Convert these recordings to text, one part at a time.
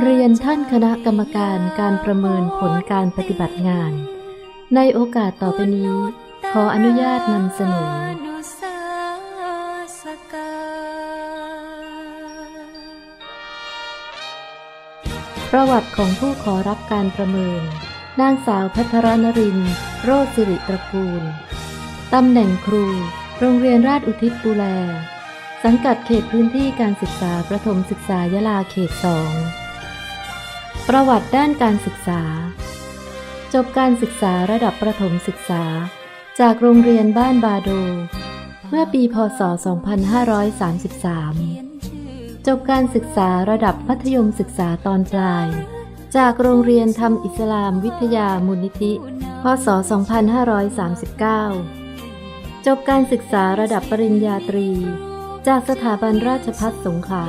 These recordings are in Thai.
เรียนท่านคณะกรรมการการประเมินผลการปฏิบัติงาน ในโอกาสต่อไปนี้ ขออนุญาตนำเสนอ ประวัติของผู้ขอรับการประเมิน นางสาวพัทรนริน โรจสิริตระกูล ตำแหน่งครู โรงเรียนราชอุทิศดูแล สังกัดเขตพื้นที่การศึกษาประถมศึกษายะลาเขตสอง ประวัติด้านการศึกษา จบการศึกษาระดับประถมศึกษา จากโรงเรียนบ้านบาโด เมื่อปีพศ 2533 จบการศึกษาระดับมัธยมศึกษาตอนปลาย จากโรงเรียนธรรมอิสลามวิทยามูลนิธิ พศ 2539 จบการศึกษาระดับปริญญาตรี จากสถาบันราชภัฏสงขลา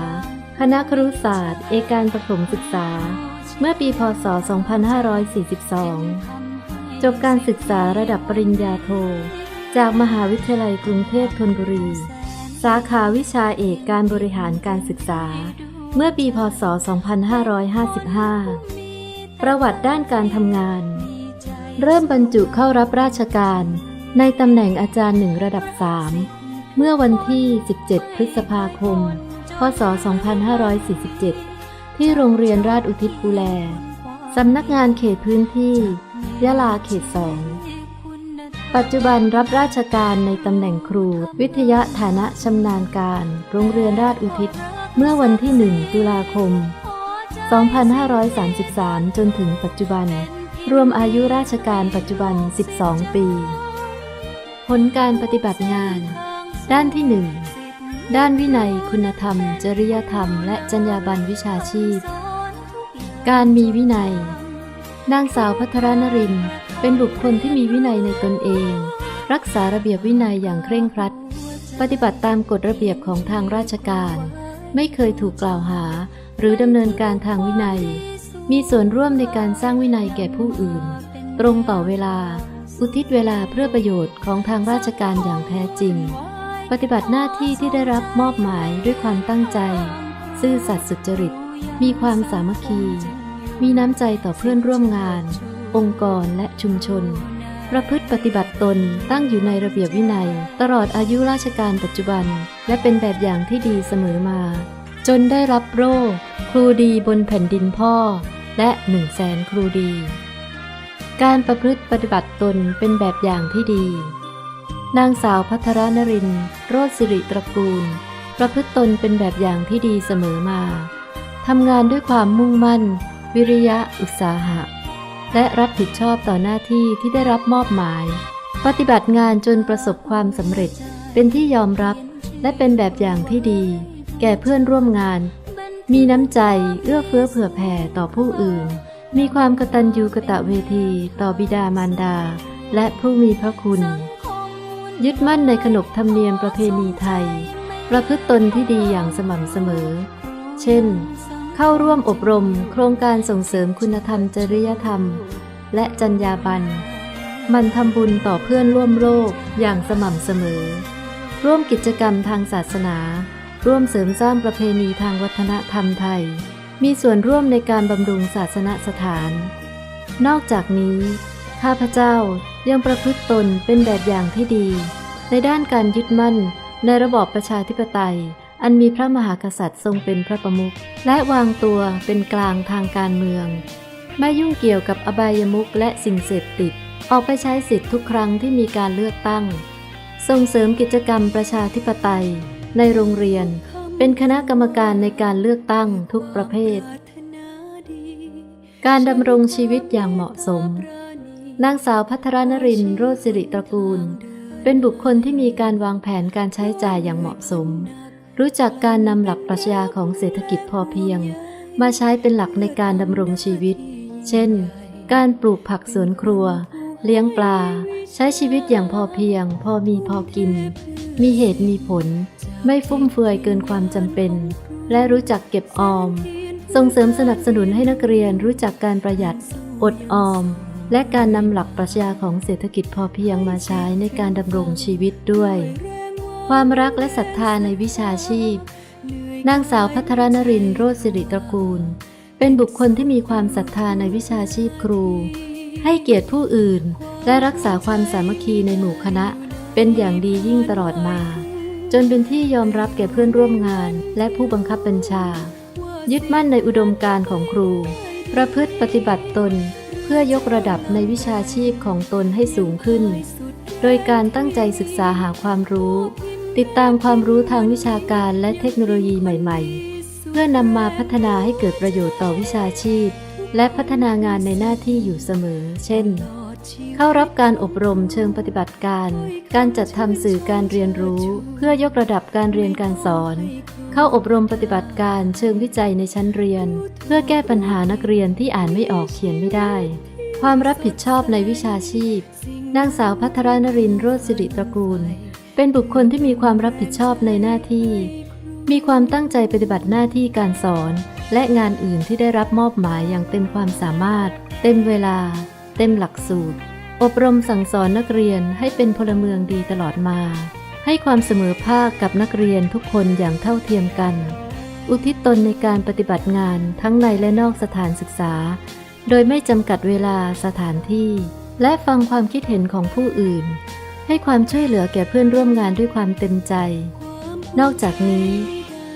คณะครุศาสตร์ เอกการประถมศึกษา เมื่อปีพศ 2542 จบการศึกษาระดับปริญญาโท จากมหาวิทยาลัยกรุงเทพธนบุรี สาขาวิชาเอกการบริหารการศึกษา เมื่อปีพศ 2555 ประวัติด้านการทำงาน เริ่มบรรจุเข้ารับราชการในตำแหน่งอาจารย์หนึ่งระดับ 3 เมื่อวันที่ 17 พฤษภาคม พศ 2547 ที่โรงเรียนราชอุทิศบูแลสำนักงานเขตพื้นที่ยะลาเขตสอง ปัจจุบันรับราชการในตำแหน่งครู วิทยาฐานะชำนาญการ โรงเรียนราชอุทิศ เมื่อวันที่1ตุลาคม 2533 จนถึงปัจจุบัน รวมอายุราชการปัจจุบัน 12 ปี ผลการปฏิบัติงาน ด้านที่1 ด้านวินัยคุณธรรม จริยธรรม และจรรยาบรรณวิชาชีพ การมีวินัย นางสาวพัทรนริน เป็นบุคคลที่มีวินัยในตนเอง รักษาระเบียบวินัยอย่างเคร่งครัด ปฏิบัติตามกฎระเบียบของทางราชการ ไม่เคยถูกกล่าวหา หรือดำเนินการทางวินัย มีส่วนร่วมในการสร้างวินัยแก่ผู้อื่น ตรงต่อเวลา อุทิศเวลาเพื่อประโยชน์ของทางราชการอย่างแท้จริง ปฏิบัติหน้าที่ที่ได้รับมอบหมายด้วยความตั้งใจ ซื่อสัตย์สุจริต มีความสามัคคี มีน้ำใจต่อเพื่อนร่วมงาน องค์กรและชุมชน ประพฤติปฏิบัติตนตั้งอยู่ในระเบียบวินัย ตลอดอายุราชการปัจจุบัน และเป็นแบบอย่างที่ดีเสมอมา จนได้รับโล่ครูดีบนแผ่นดินพ่อ และหนึ่งแสนครูดี การประพฤติปฏิบัติตนเป็นแบบอย่างที่ดี นางสาวพัทรนริน โรสิริตระกูล ประพฤติตนเป็นแบบอย่างที่ดีเสมอมา ทำงานด้วยความมุ่งมั่น วิริยะอุตสาหะ และรับผิดชอบต่อหน้าที่ที่ได้รับมอบหมาย ปฏิบัติงานจนประสบความสำเร็จ เป็นที่ยอมรับและเป็นแบบอย่างที่ดี แก่เพื่อนร่วมงาน มีน้ำใจ เอื้อเฟื้อเผื่อแผ่ต่อผู้อื่น มีความกตัญญูกะตะเวที ต่อบิดามารดา และผู้มีพระคุณ ยึดมั่นในขนบธรรมเนียมประเพณีไทย ประพฤติตนที่ดีอย่างสม่ำเสมอ เช่น เข้าร่วมอบรมโครงการส่งเสริมคุณธรรมจริยธรรม และจรรยาบรรณมันทำบุญต่อเพื่อนร่วมโลกอย่างสม่ำเสมอ ร่วมกิจกรรมทางศาสนา ร่วมเสริมสร้างประเพณีทางวัฒนธรรมไทย มีส่วนร่วมในการบำรุงศาสนสถาน นอกจากนี้ ข้าพเจ้า ยังประพฤติตนเป็นแบบอย่างที่ดี ในด้านการยึดมั่น ในระบอบประชาธิปไตย อันมีพระมหากษัตริย์ทรงเป็นพระประมุขและวางตัวเป็นกลางทางการเมือง ไม่ยุ่งเกี่ยวกับอบายมุขและสิ่งเสพติด ออกไปใช้สิทธิ์ทุกครั้งที่มีการเลือกตั้ง ส่งเสริมกิจกรรมประชาธิปไตย ในโรงเรียน เป็นคณะกรรมการในการเลือกตั้งทุกประเภท การดำรงชีวิตอย่างเหมาะสม นางสาวพัทรนรินโรจสิริตระกูล เป็นบุคคลที่มีการวางแผนการใช้จ่ายอย่างเหมาะสม รู้จักการนำหลักปรัชญาของเศรษฐกิจพอเพียง มาใช้เป็นหลักในการดำรงชีวิต เช่น การปลูกผักสวนครัว เลี้ยงปลา ใช้ชีวิตอย่างพอเพียง พอมีพอกิน มีเหตุมีผล ไม่ฟุ่มเฟือยเกินความจำเป็น และรู้จักเก็บออม ส่งเสริมสนับสนุนให้นักเรียนรู้จักการประหยัด อดออม และการนำหลักปรัชญาของเศรษฐกิจพอเพียงมาใช้ในการดำรงชีวิตด้วย ความรักและศรัทธาในวิชาชีพ นางสาวพัทรนรินโรจสิริตระกูลเเป็นบุคคลที่มีความศรัทธาในวิชาชีพครู ให้เกียรติผู้อื่น และรักษาความสามัคคีในหมู่คณะ เป็นอย่างดียิ่งตลอดมา จนเป็นที่ยอมรับแก่เพื่อนร่วมงาน และผู้บังคับบัญชา ยึดมั่นในอุดมการณ์ของครู ประพฤติปฏิบัติตนเพื่อยกระดับในวิชาชีพของตนให้สูงขึ้น โดยการตั้งใจศึกษาหาความรู้ ติดตามความรู้ทางวิชาการและเทคโนโลยีใหม่ ๆ เพื่อนำมาพัฒนาให้เกิดประโยชน์ต่อวิชาชีพ และพัฒนางานในหน้าที่อยู่เสมอ เช่น เข้ารับการอบรมเชิงปฏิบัติการ การจัดทำสื่อการเรียนรู้ เพื่อยกระดับการเรียนการสอน เข้าอบรมปฏิบัติการเชิงวิจัยในชั้นเรียน เพื่อแก้ปัญหานักเรียนที่อ่านไม่ออกเขียนไม่ได้ ความรับผิดชอบในวิชาชีพ นางสาวพัทรนรินโรสิริตระกูล เป็นบุคคลที่มีความรับผิดชอบในหน้าที่ มีความตั้งใจปฏิบัติหน้าที่การสอน และงานอื่นที่ได้รับมอบหมายอย่างเต็มความสามารถ เต็มเวลา เต็มหลักสูตร อบรมสั่งสอนนักเรียนให้เป็นพลเมืองดีตลอดมา ให้ความเสมอภาคกับนักเรียนทุกคนอย่างเท่าเทียมกัน อุทิศตนในการปฏิบัติงานทั้งในและนอกสถานศึกษา โดยไม่จำกัดเวลาสถานที่ และฟังความคิดเห็นของผู้อื่น ให้ความช่วยเหลือแก่เพื่อนร่วมงานด้วยความเต็มใจ นอกจากนี้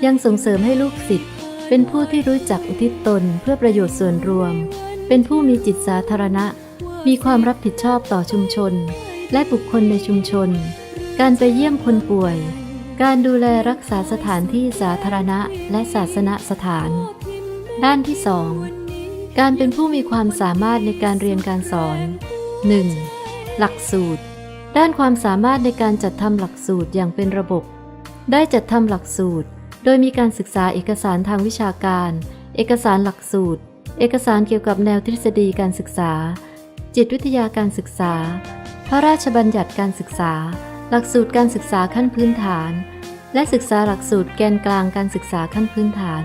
ยังส่งเสริมให้ลูกศิษย์ เป็นผู้ที่รู้จักอุทิศตนเพื่อประโยชน์ส่วนรวม เป็นผู้มีจิตสาธารณะ มีความรับผิดชอบต่อชุมชน และบุคคลในชุมชน การไปเยี่ยมคนป่วย การดูแลรักษาสถานที่สาธารณะและศาสนสถาน ด้านที่สองการเป็นผู้มีความสามารถในการเรียนการสอน 1. หลักสูตร ด้านความสามารถในการจัดทำหลักสูตรอย่างเป็นระบบ ได้จัดทำหลักสูตร โดยมีการศึกษาเอกสารทางวิชาการ เอกสารหลักสูตร เอกสารเกี่ยวกับแนวทฤษฎีการศึกษา จิตวิทยาการศึกษา พระราชบัญญัติการศึกษา หลักสูตรการศึกษาขั้นพื้นฐาน และศึกษาหลักสูตรแกนกลางการศึกษาขั้นพื้นฐาน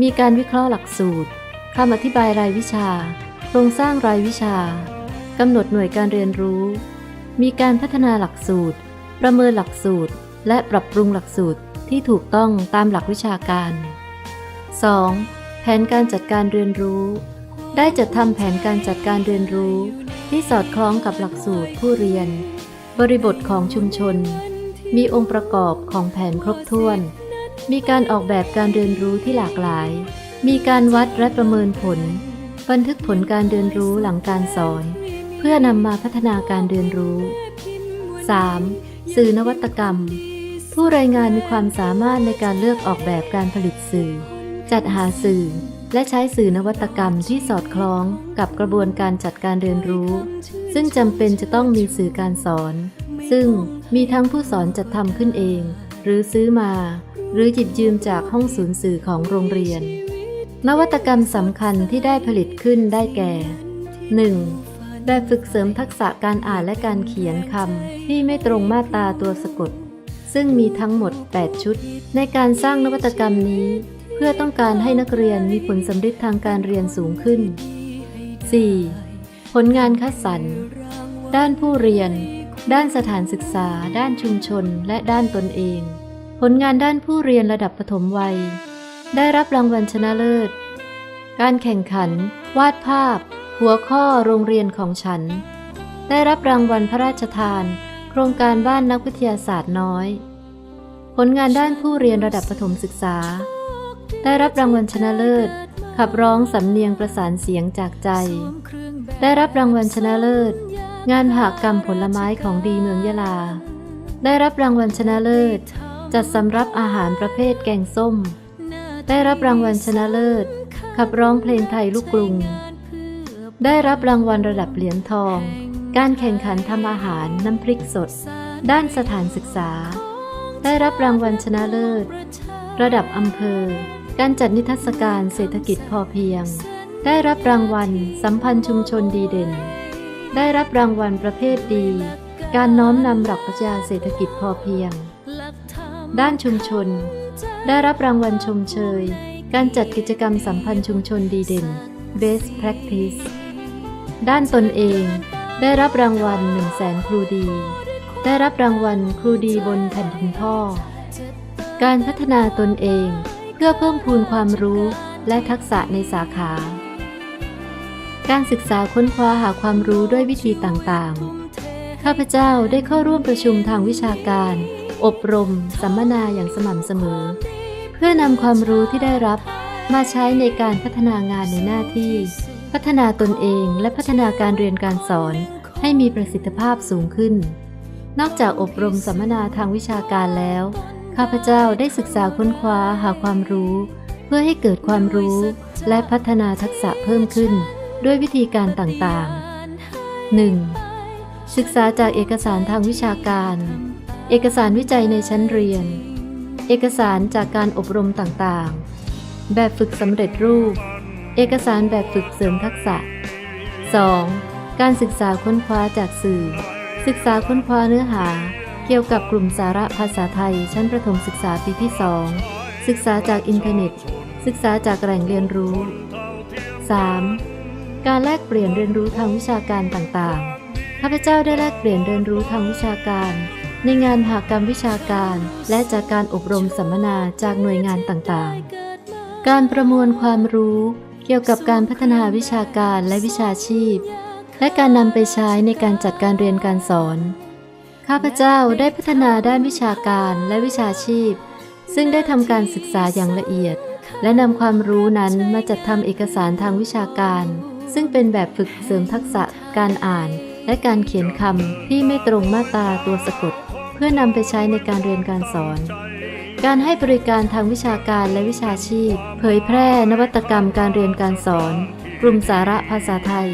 มีการวิเคราะห์หลักสูตรคำอธิบายรายวิชา โครงสร้างรายวิชากำหนดหน่วยการเรียนรู้ มีการพัฒนาหลักสูตร ประเมินหลักสูตร และปรับปรุงหลักสูตร ที่ถูกต้องตามหลักวิชาการ 2. แผนการจัดการเรียนรู้ ได้จัดทำแผนการจัดการเรียนรู้ ที่สอดคล้องกับหลักสูตรผู้เรียน บริบทของชุมชน มีองค์ประกอบของแผนครบถ้วน มีการออกแบบการเรียนรู้ที่หลากหลาย มีการวัดและประเมินผล บันทึกผลการเรียนรู้หลังการสอน เพื่อนำมาพัฒนาการเรียนรู้ 3. สื่อนวัตกรรม ผู้รายงานมีความสามารถในการเลือกออกแบบการผลิตสื่อ จัดหาสื่อ และใช้สื่อนวัตกรรมที่สอดคล้องกับกระบวนการจัดการเรียนรู้ ซึ่งจำเป็นจะต้องมีสื่อการสอน ซึ่งมีทั้งผู้สอนจัดทำขึ้นเอง หรือซื้อมา หรือหยิบยืมจากห้องศูนย์สื่อของโรงเรียน นวัตกรรมสำคัญที่ได้ผลิตขึ้นได้แก่ 1. แบบฝึกเสริมทักษะการอ่านและการเขียนคำที่ไม่ตรงมาตราตัวสะกด ซึ่งมีทั้งหมด 8 ชุด ในการสร้างนวัตกรรมนี้ เพื่อต้องการให้นักเรียนมีผลสำฤทธิ์ทางการเรียนสูงขึ้น 4. ผลงานคัดสรร ด้านผู้เรียน ด้านสถานศึกษา ด้านชุมชน และด้านตนเอง ผลงานด้านผู้เรียนระดับปฐมวัย ได้รับรางวัลชนะเลิศ การแข่งขัน วาดภาพ หัวข้อโรงเรียนของฉัน ได้รับรางวัลพระราชทาน โครงการบ้านนักวิทยาศาสตร์น้อย ผลงานด้านผู้เรียนระดับประถมศึกษา ได้รับรางวัลชนะเลิศ ขับร้องสำเนียงประสานเสียงจากใจ ได้รับรางวัลชนะเลิศ งานหากรรมผลไม้ของดีเมืองยะลา ได้รับรางวัลชนะเลิศ จัดสำรับอาหารประเภทแกงส้ม ได้รับรางวัลชนะเลิศ ขับร้องเพลงไทยลูกกรุง ได้รับรางวัลระดับเหรียญทอง การแข่งขันทำอาหารน้ำพริกสด ด้านสถานศึกษา ได้รับรางวัลชนะเลิศ ระดับอำเภอ การจัดนิทรรศการเศรษฐกิจพอเพียง ได้รับรางวัลสัมพันธ์ชุมชนดีเด่น ได้รับรางวัลประเภทดี การน้อมนำหลักปรัชญาเศรษฐกิจพอเพียง ด้านชุมชน ได้รับรางวัลชมเชย การจัดกิจกรรมสัมพันธ์ชุมชนดีเด่น Best Practice ด้านตนเอง ได้รับรางวัล1 0 0 0 0แสนครูดี ได้รับรางวัลครูดีบนแผ่นดินพ่อ การพัฒนาตนเองเพื่อเพิ่มพูนความรู้และทักษะในสาขา การศึกษาค้นคว้าหาความรู้ด้วยวิธีต่างๆ ข้าพเจ้าได้เข้าร่วมประชุมทางวิชาการ อบรม สัมมนาอย่างสม่ำเสมอ เพื่อนำความรู้ที่ได้รับมาใช้ในการพัฒนางานในหน้าที่ พัฒนาตนเองและพัฒนาการเรียนการสอนให้มีประสิทธิภาพสูงขึ้น นอกจากอบรมสัมมนาทางวิชาการแล้ว ข้าพเจ้าได้ศึกษาค้นคว้าหาความรู้ เพื่อให้เกิดความรู้และพัฒนาทักษะเพิ่มขึ้น ด้วยวิธีการต่างๆ 1. ศึกษาจากเอกสารทางวิชาการ เอกสารวิจัยในชั้นเรียน เอกสารจากการอบรมต่างๆ แบบฝึกสำเร็จรูป เอกสารแบบฝึกเสริมทักษะ 2. การศึกษาค้นคว้าจากสื่อ ศึกษาค้นคว้าเนื้อหา เกี่ยวกับกลุ่มสาระภาษาไทย ชั้นประถมศึกษาปีที่ 2 ศึกษาจากอินเทอร์เน็ต ศึกษาจากแหล่งเรียนรู้ 3. การแลกเปลี่ยนเรียนรู้ทางวิชาการต่างๆ ข้าพเจ้าได้แลกเปลี่ยนเรียนรู้ทางวิชาการ ในงานหากรรมวิชาการ และจากการอบรมสัมมนาจากหน่วยงานต่างๆ การประมวลความรู้เกี่ยวกับการพัฒนาวิชาการและวิชาชีพ และการนำไปใช้ในการจัดการเรียนการสอน ข้าพเจ้าได้พัฒนาด้านวิชาการและวิชาชีพ ซึ่งได้ทำการศึกษาอย่างละเอียด และนำความรู้นั้นมาจัดทำเอกสารทางวิชาการ ซึ่งเป็นแบบฝึกเสริมทักษะการอ่าน และการเขียนคำที่ไม่ตรงมาตราตัวสะกด เพื่อนำไปใช้ในการเรียนการสอนการให้บริการทางวิชาการและวิชาชีพ เผยแพร่นวัตกรรมการเรียนการสอน กลุ่มสาระภาษาไทย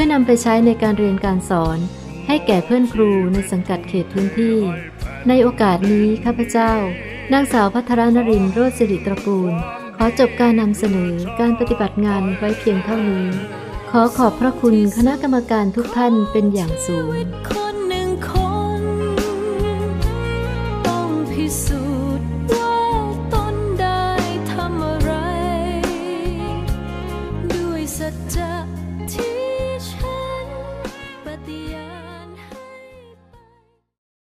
พื่อนำไปใช้ในการเรียนการสอน ให้แก่เพื่อนครูในสังกัดเขตพื้นที่ ในโอกาสนี้ข้าพเจ้านางสาวพัทรนรินโรจสิริตระกูล ขอจบการนำเสนอการปฏิบัติงานไว้เพียงเท่านี้ ขอขอบพระคุณคณะกรรมการทุกท่านเป็นอย่างสูง